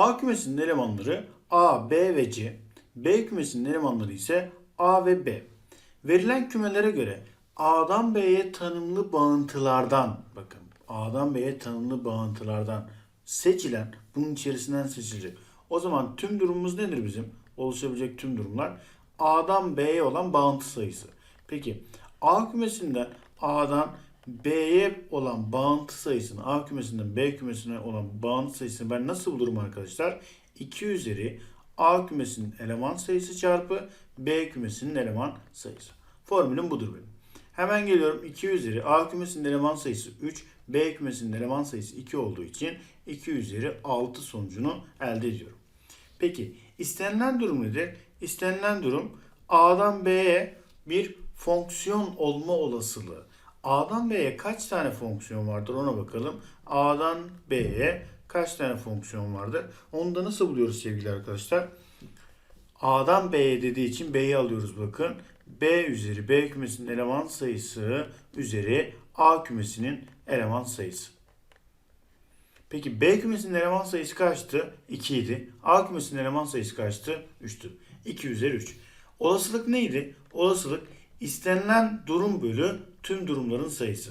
A kümesinin elemanları A, B ve C. B kümesinin elemanları ise A ve B. Verilen kümelere göre A'dan B'ye tanımlı bağıntılardan bakın A'dan B'ye tanımlı bağıntılardan seçilen bunun içerisinden seçilecek. O zaman tüm durumumuz nedir bizim? Oluşabilecek tüm durumlar A'dan B'ye olan bağıntı sayısı. Peki A kümesinden A'dan B'ye olan bağıntı sayısını A kümesinden B kümesine olan bağıntı sayısını ben nasıl bulurum arkadaşlar? 2 üzeri A kümesinin eleman sayısı çarpı B kümesinin eleman sayısı. Formülüm budur benim. Hemen geliyorum 2 üzeri A kümesinin eleman sayısı 3, B kümesinin eleman sayısı 2 olduğu için 2 üzeri 6 sonucunu elde ediyorum. Peki istenilen durum nedir? İstenilen durum A'dan B'ye bir fonksiyon olma olasılığı. A'dan B'ye kaç tane fonksiyon vardır ona bakalım. A'dan B'ye kaç tane fonksiyon vardır? Onu da nasıl buluyoruz sevgili arkadaşlar? A'dan B'ye dediği için B'yi alıyoruz bakın. B üzeri B kümesinin eleman sayısı üzeri A kümesinin eleman sayısı. Peki B kümesinin eleman sayısı kaçtı? 2 idi. A kümesinin eleman sayısı kaçtı? 3'tü. 2 üzeri 3. Olasılık neydi? Olasılık istenilen durum bölü tüm durumların sayısı.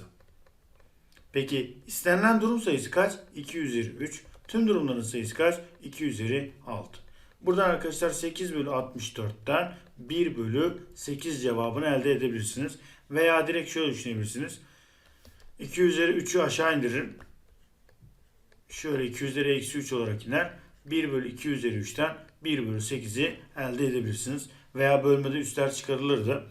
Peki istenilen durum sayısı kaç? 2 üzeri 3. Tüm durumların sayısı kaç? 2 üzeri 6. Buradan arkadaşlar 8 bölü 64'ten 1 bölü 8 cevabını elde edebilirsiniz. Veya direkt şöyle düşünebilirsiniz. 2 üzeri 3'ü aşağı indiririm. Şöyle 2 üzeri eksi 3 olarak iner. 1 bölü 2 üzeri 3'ten 1 bölü 8'i elde edebilirsiniz. Veya bölmede üstler çıkarılırdı.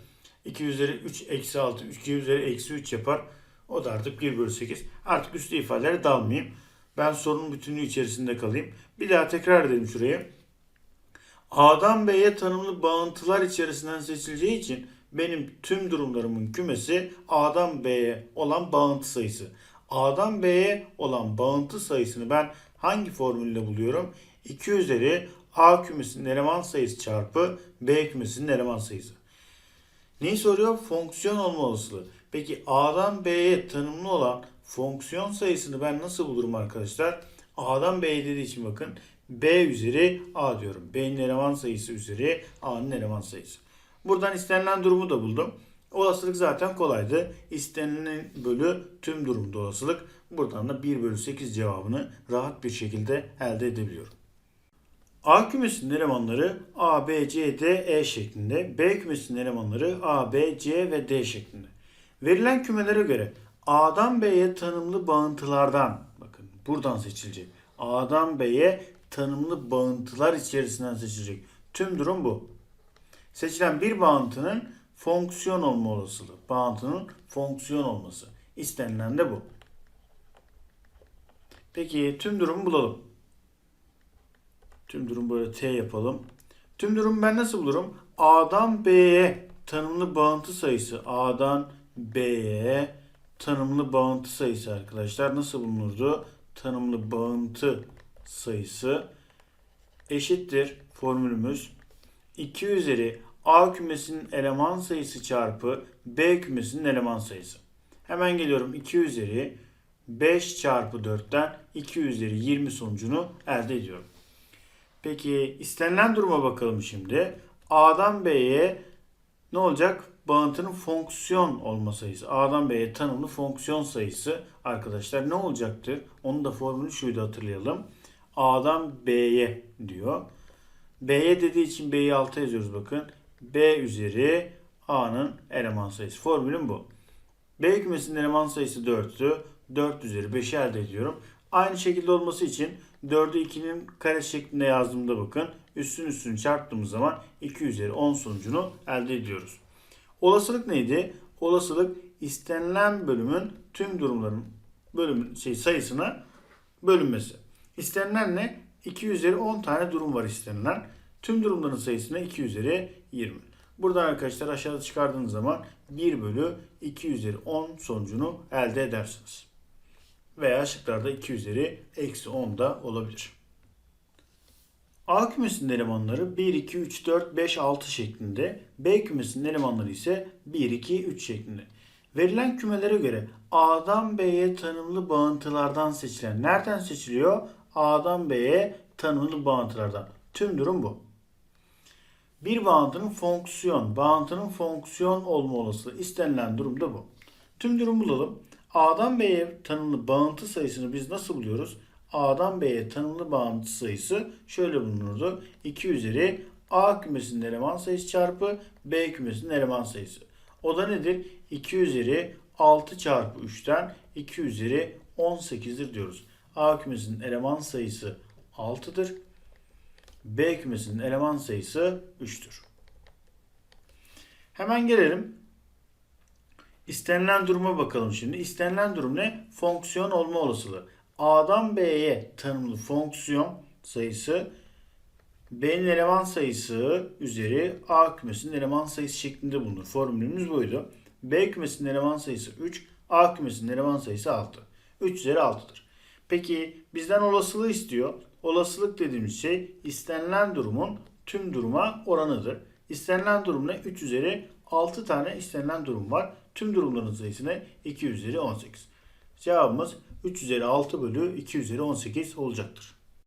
2 üzeri 3 eksi 6, 2 üzeri eksi 3 yapar. O da artık 1 bölü 8. Artık üstü ifadelere dalmayayım. Ben sorunun bütünlüğü içerisinde kalayım. Bir daha tekrar edelim şurayı. A'dan B'ye tanımlı bağıntılar içerisinden seçileceği için benim tüm durumlarımın kümesi A'dan B'ye olan bağıntı sayısı. A'dan B'ye olan bağıntı sayısını ben hangi formülle buluyorum? 2 üzeri A kümesinin eleman sayısı çarpı B kümesinin eleman sayısı. Neyi soruyor? Fonksiyon olma olasılığı. Peki A'dan B'ye tanımlı olan fonksiyon sayısını ben nasıl bulurum arkadaşlar? A'dan B'ye dediği için bakın B üzeri A diyorum. B'nin eleman sayısı üzeri A'nın eleman sayısı. Buradan istenilen durumu da buldum. Olasılık zaten kolaydı. İstenilen bölü tüm durumda olasılık. Buradan da 1 bölü 8 cevabını rahat bir şekilde elde edebiliyorum. A kümesinin elemanları A, B, C, D, E şeklinde. B kümesinin elemanları A, B, C ve D şeklinde. Verilen kümelere göre A'dan B'ye tanımlı bağıntılardan bakın buradan seçilecek. A'dan B'ye tanımlı bağıntılar içerisinden seçilecek. Tüm durum bu. Seçilen bir bağıntının fonksiyon olma olasılığı. Bağıntının fonksiyon olması. İstenilen de bu. Peki tüm durumu bulalım. Tüm durum böyle T yapalım. Tüm durum ben nasıl bulurum? A'dan B'ye tanımlı bağıntı sayısı. A'dan B'ye tanımlı bağıntı sayısı arkadaşlar. Nasıl bulunurdu? Tanımlı bağıntı sayısı eşittir formülümüz 2 üzeri A kümesinin eleman sayısı çarpı B kümesinin eleman sayısı. Hemen geliyorum 2 üzeri 5 çarpı 4'ten 2 üzeri 20 sonucunu elde ediyorum. Peki istenilen duruma bakalım şimdi. A'dan B'ye ne olacak? Bağıntının fonksiyon olma sayısı. A'dan B'ye tanımlı fonksiyon sayısı arkadaşlar ne olacaktır? Onun da formülü şuydu hatırlayalım. A'dan B'ye diyor. B'ye dediği için B'yi 6 yazıyoruz bakın. B üzeri A'nın eleman sayısı. Formülüm bu. B kümesinin eleman sayısı 4'tü. 4 üzeri 5'i elde ediyorum. Aynı şekilde olması için 4'ü 2'nin kare şeklinde yazdığımda bakın. Üstün üstünü çarptığımız zaman 2 üzeri 10 sonucunu elde ediyoruz. Olasılık neydi? Olasılık istenilen bölümün tüm durumların bölümün şey sayısına bölünmesi. İstenilen ne? 2 üzeri 10 tane durum var istenilen. Tüm durumların sayısına 2 üzeri 20. Buradan arkadaşlar aşağıda çıkardığınız zaman 1 bölü 2 üzeri 10 sonucunu elde edersiniz. Veya şıklarda 2 üzeri eksi 10 da olabilir. A kümesinin elemanları 1, 2, 3, 4, 5, 6 şeklinde. B kümesinin elemanları ise 1, 2, 3 şeklinde. Verilen kümelere göre A'dan B'ye tanımlı bağıntılardan seçilen. Nereden seçiliyor? A'dan B'ye tanımlı bağıntılardan. Tüm durum bu. Bir bağıntının fonksiyon, bağıntının fonksiyon olma olasılığı istenilen durumda bu. Tüm durum bulalım. A'dan B'ye tanımlı bağıntı sayısını biz nasıl buluyoruz? A'dan B'ye tanımlı bağıntı sayısı şöyle bulunurdu. 2 üzeri A kümesinin eleman sayısı çarpı B kümesinin eleman sayısı. O da nedir? 2 üzeri 6 çarpı 3'ten 2 üzeri 18'dir diyoruz. A kümesinin eleman sayısı 6'dır. B kümesinin eleman sayısı 3'tür. Hemen gelelim. İstenilen duruma bakalım şimdi. İstenilen durum ne? Fonksiyon olma olasılığı. A'dan B'ye tanımlı fonksiyon sayısı B'nin eleman sayısı üzeri A kümesinin eleman sayısı şeklinde bulunur. Formülümüz buydu. B kümesinin eleman sayısı 3, A kümesinin eleman sayısı 6. 3 üzeri 6'dır. Peki bizden olasılığı istiyor. Olasılık dediğimiz şey istenilen durumun tüm duruma oranıdır. İstenilen durum ne? 3 üzeri 6 tane istenilen durum var. Tüm durumların sayısı ne? 2 üzeri 18. Cevabımız 3 üzeri 6 bölü 2 üzeri 18 olacaktır.